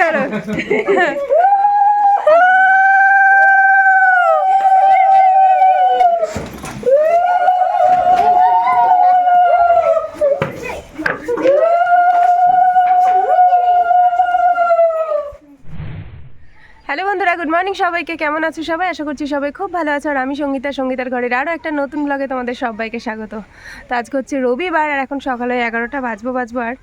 ধরো মর্নিং সবাইকে। কেমন আছো সবাই? আশা করছি সবাই খুব ভালো আছো। আর আমি সঙ্গীতা, সঙ্গীতার ঘরের আরও একটা নতুন ব্লগে তোমাদের সবাইকে স্বাগত। তো আজকে হচ্ছে রবিবার আর এখন সকালে এগারোটা বাজবো বাজবো আর।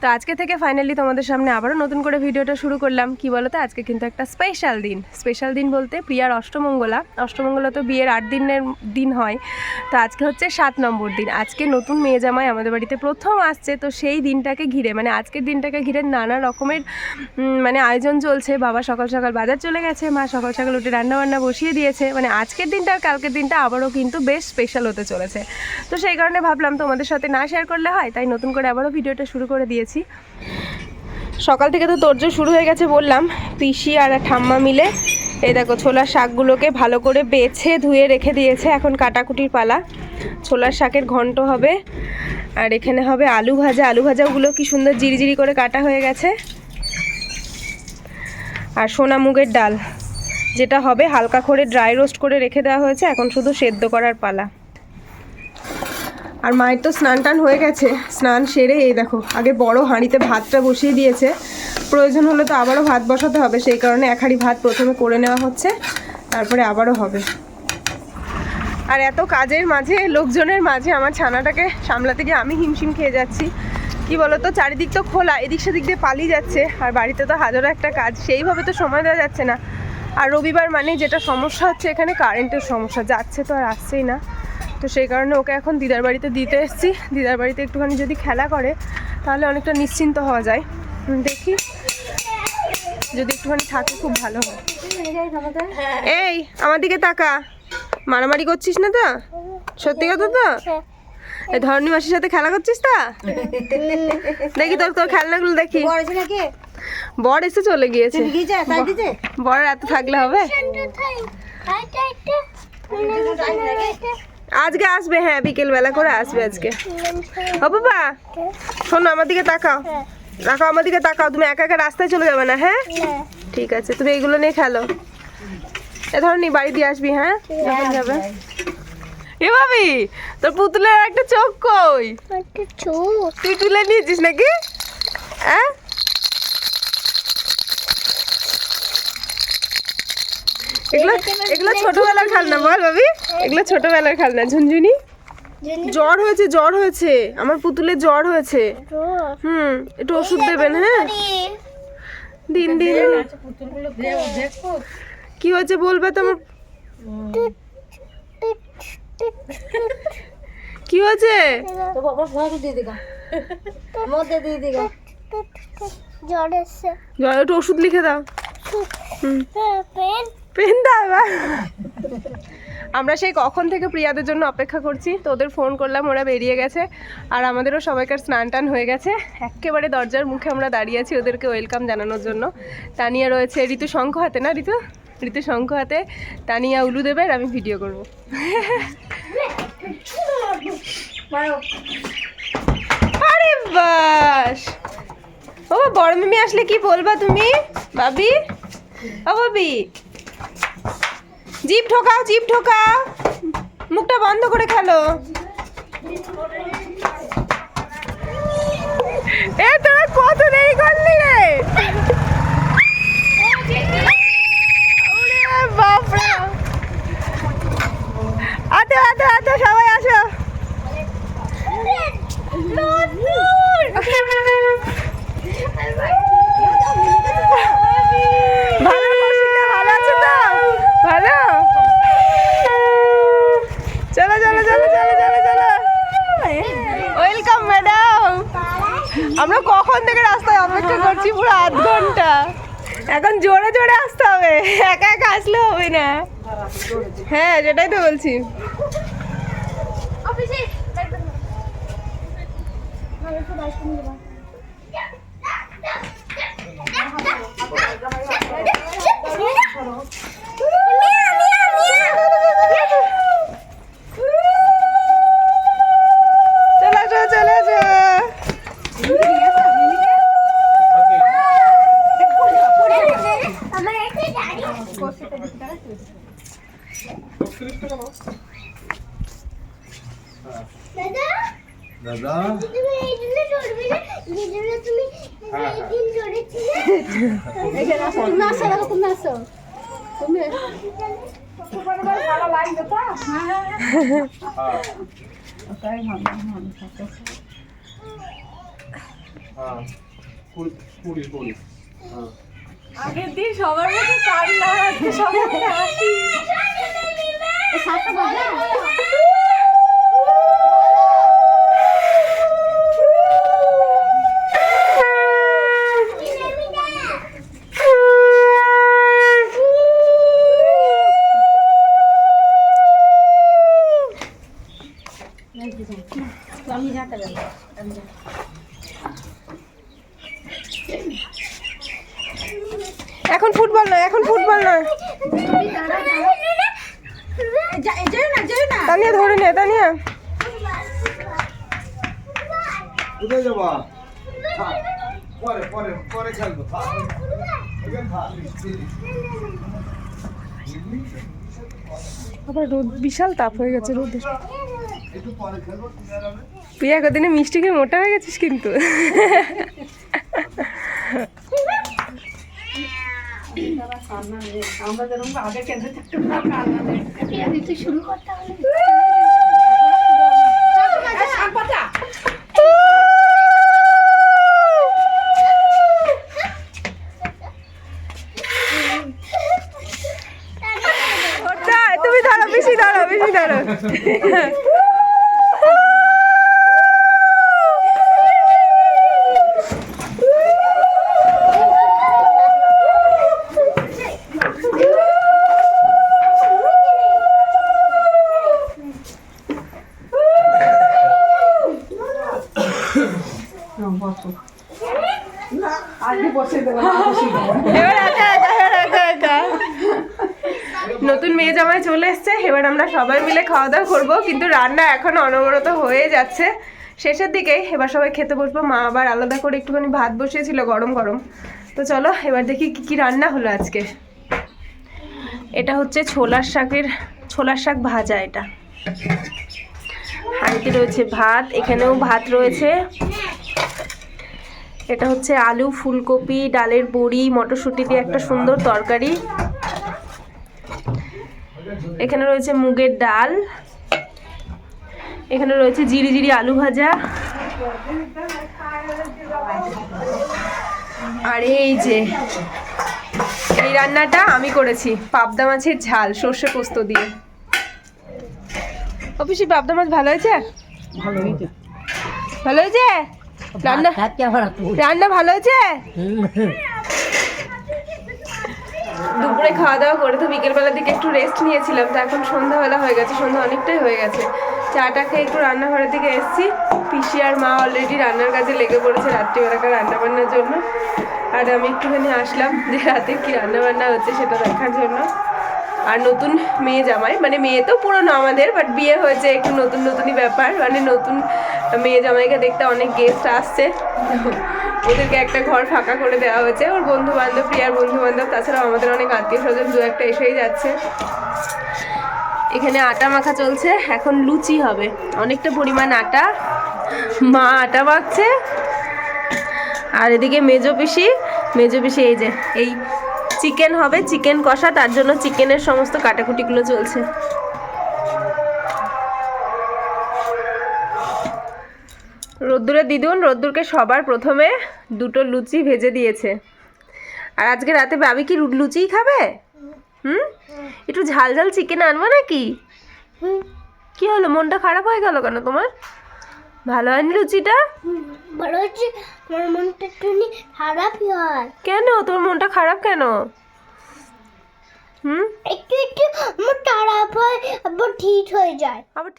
তো আজকে থেকে ফাইনালি তোমাদের সামনে আবারও নতুন করে ভিডিওটা শুরু করলাম। কি বলো তো আজকে কিন্তু একটা স্পেশাল দিন। স্পেশাল দিন বলতে প্রিয়ার অষ্টমঙ্গলা। অষ্টমঙ্গলা তো বিয়ের আট দিনের দিন হয়। তো আজকে হচ্ছে সাত নম্বর দিন। আজকে নতুন মেয়ে জামাই আমাদের বাড়িতে প্রথম আসছে। তো সেই দিনটাকে ঘিরে মানে আজকের দিনটাকে ঘিরে নানা রকমের মানে আয়োজন চলছে। বাবা সকাল সকাল বাজার চলে গেছে, মা সকাল সকাল উঠে রান্না বান্না বসিয়ে দিয়েছে। মানে আজকের দিনটা আর কালকের দিনটা আবারও কিন্তু বেশ স্পেশাল হতে চলেছে। তো সেই কারণে ভাবলাম তোমাদের সাথে না শেয়ার করলে হয়, তাই নতুন করে আবারও ভিডিওটা শুরু করে দিয়েছি। সকাল থেকে তো তোরজোর শুরু হয়ে গেছে বললাম, পিসি আর ঠাম্মা মিলে এই দেখো ছোলার শাকগুলোকে ভালো করে বেছে ধুয়ে রেখে দিয়েছে। এখন কাটাকুটির পালা। ছোলার শাকের ঘন্ট হবে, আর এখানে হবে আলু ভাজা। আলু ভাজাগুলো কি সুন্দর জিরিজিরি করে কাটা হয়ে গেছে। আর সোনা মুগের ডাল। যেটা হবে হালকা করে ড্রাই রোস্ট করে রেখে দেওয়া হয়েছে, এখন শুধু সেদ্ধ করার পালা। আর মায়ের তো স্নান টান হয়ে গেছে, স্নান সেরে এই দেখো, আগে বড় হাঁড়িতে ভাতটা বসিয়ে দিয়েছে। প্রয়োজন হলে তো আবারও ভাত বসাতে হবে, সেই কারণে এক হাঁড়ি ভাত প্রথমে করে নেওয়া হচ্ছে, তারপরে আবারও হবে। আর এত কাজের মাঝে, লোকজনের মাঝে আমার ছানাটাকে সামলাতে গিয়ে আমি হিমশিম খেয়ে যাচ্ছি। কি বলতো, চারিদিক তো খোলা, এদিক সেদিক দিয়ে পালিয়ে যাচ্ছে, আর বাড়িতে তো হাজারো একটা কাজ, সেইভাবে তো সময় দেওয়া যাচ্ছে না। আর রবিবার মানে যেটা সমস্যা হচ্ছে এখানে কারেন্টের সমস্যা। যাচ্ছে তো আর আসছেই না। তো সেই কারণে ওকে এখন দিদার বাড়িতে দিতে এসেছি। দিদার বাড়িতে একটুখানি যদি খেলা করে, তাহলে অনেকটা নিশ্চিন্ত হওয়া যায়। দেখি। যদি একটুখানি থাকে, খুব ভালো হয়। এই, আমার দিকে তাকা। মারামারি করছিস না তো? সত্যি কথা তো? ধরনী মাসির সাথে খেলা করছিস তা? দেখি তোর তোর খেলনাগুলো দেখি। বর এসে চলে গিয়েছে। বর এত থাকলে হবে? আজকে আসবে হ্যাঁ বিকেল বেলা করে আসবে আজকে। ও বাবা শোনো আমার দিকে তাকাও। তাকাও আমার দিকে তাকাও। তুমি একা একা রাস্তায় চলে যাবে না হ্যাঁ? ঠিক আছে তুমি এইগুলো নিয়ে খেলো। এ ধরনি বাড়ি দিয়ে আসবি হ্যাঁ? যখন যাবে। এ ভাবি তোর পুতুলের একটা চোখ কই? তুই তুলে নিয়েছিস নাকি? হ্যাঁ? এগুলো এগুলো ছোটবেলার খেলনা বল ভাবি। এগুলো ছোটবেলার খেলনা। ঝুনঝুনি? জ্বর হয়েছে জ্বর হয়েছে। আমার পুতুলের জ্বর হয়েছে। হুম একটু ওষুধ দেবেন হ্যাঁ? দিন দিন। কি হয়েছে বলবে তো আমার? কি হয়েছে? জ্বর একটু ওষুধ লিখে দাও। হুম। আমরা সেই কখন থেকে প্রিয়াদের জন্য অপেক্ষা করছি, তো ওদের ফোন করলাম, ওরা বেরিয়ে গেছে, আর আমাদেরও সবাইকার স্নান টান হয়ে গেছে। একেবারে দরজার মুখে আমরা দাঁড়িয়ে আছি ওদেরকে ওয়েলকাম জানানোর জন্য। তানিয়া রয়েছে ঋতু শঙ্খ হাতে, না ঋতু? ঋতু শঙ্খ হাতে। তানিয়া উলু দেবে, আর আমি ভিডিও করব। আরে বাস! ও, বড় মিমি আসলে কি বলবা তুমি? বাবি ও বাবি জিপ ঠোকাও জিপ ঠোকাও মুখটা বন্ধ করে খেলো। এ, তোরা কত দেরি করলি রে? বাপরে। আতে আতে আতে সবাই আসো ভালো কৌশিকদা, ভালো আছো তো ভালো চলো চলো চলো চলো চলো চলো ওয়েলকাম ম্যাডাম আমরা কখন থেকে রাস্তায় অপেক্ষা করছি? পুরো আধ ঘণ্টা। এখন জোরে জোরে আসতে হবে। একা একা আসলে হবে না। হ্যাঁ যেটাই তো বলছি। চলে দাদা? তুমি আসো তুমি হ্যাঁ।, হ্যাঁ।, হ্যাঁ।, হ্যাঁ। আগের দিন সবার মধ্যে কান্না আজকে সবার হাসি এখন ফুটবল নয় এখন ফুটবল নয় তানিয়া ধরে নে তানিয়া কোথায় যাবা পরে পরে পরে খেলব থাক। এখানে থাক। আবার রোদ বিশাল তাপ হয়ে গেছে রোদে একটু পরে খেলব তুমি আর আমি। প্রিয়া কদিনে মিষ্টি খেয়ে মোটা হয়ে গেছিস কিন্তু আমরা যেরকম আগে কেঁদে থাকতাম না কান্না নেই তুই শুরু তুমি ধরো, বেশি ধরো বেশি ধরো। নতুন মেয়ে জামাই চলে এসছে। এবার আমরা সবাই মিলে খাওয়া দাওয়া করব। কিন্তু রান্না এখন অনবরত হয়ে যাচ্ছে। শেষের দিকে এবার সবাই খেতে বসবো। মা আবার আলাদা করে একটুখানি ভাত বসিয়েছিল গরম গরম। তো চলো, এবার দেখি কি কি রান্না হলো আজকে। এটা হচ্ছে ছোলার শাকের, ছোলার শাক ভাজা এটা। হাঁড়িতে রয়েছে ভাত, এখানেও ভাত রয়েছে। এটা হচ্ছে আলু ফুলকপি ডালের বড়ি মটরশুঁটি দিয়ে একটা সুন্দর তরকারি। এখানে রয়েছে মুগের ডাল। এখানে রয়েছে জিরি জিরি আলু ভাজা। আর এই যে এই রান্নাটা আমি করেছি পাবদা মাছের ঝাল সর্ষে পোস্ত দিয়ে। অফিসি পাবদা মাছ ভালো হয়েছে? ভালো হয়েছে। ভালো হয়েছে? রান্না রান্না ভালো হয়েছে? দুপুরে খাওয়া দাওয়া করে তো বিকেলবেলার দিকে একটু রেস্ট নিয়েছিলাম তো এখন সন্ধ্যাবেলা হয়ে গেছে সন্ধ্যা অনেকটাই হয়ে গেছে। চাটা খেয়ে একটু রান্নাঘরের দিকে এসেছি। পিসি আর মা অলরেডি রান্নার কাজে লেগে পড়েছে রাত্রিবেলাকার রান্না বান্নার জন্য। আর আমি একটুখানি আসলাম যে রাতে কি রান্না বান্না হচ্ছে সেটা দেখার জন্য। আর নতুন মেয়ে জামাই। মানে মেয়ে তো পুরনো আমাদের বাট বিয়ে হয়েছে একটু নতুন নতুনই ব্যাপার। মানে নতুন মেয়ে জামাইকে দেখতে অনেক গেস্ট আসছে। ওদেরকে একটা ঘর ফাঁকা করে দেওয়া হয়েছে। ওর বন্ধু বান্ধব প্রিয়ার বন্ধু বান্ধব তাছাড়াও আমাদের অনেক আত্মীয় স্বজন দু একটা এসেই যাচ্ছে। এখানে আটা মাখা চলছে। এখন লুচি হবে। অনেকটা পরিমাণ আটা। মা আটা মাখছে। আর এদিকে মেজো পিসি মেজো পিসি এই যে, এই চিকেন হবে চিকেন কষা তার জন্য চিকেনের সমস্ত কাটাকুটিগুলো চলছে রোদ্দুরে দিদুন রোদ্দুরকে সবার প্রথমে দুটো লুচি ভেজে দিয়েছে। আর আজকে রাতে বাবি কি লুচিই খাবে? হুম? একটু ঝাল ঝাল চিকেন আনব নাকি? কি হলো মনটা খারাপ হয়ে গেল কেন তোমার? ভালো হয়নি লুচিটা? ভালো হচ্ছে আমার মনটা একটু খারাপই হয়। কেন? তোর মনটা খারাপ কেন? হুম? একটু একটু আমার খারাপ হয় আবার ঠিক হয়ে যায়। আবার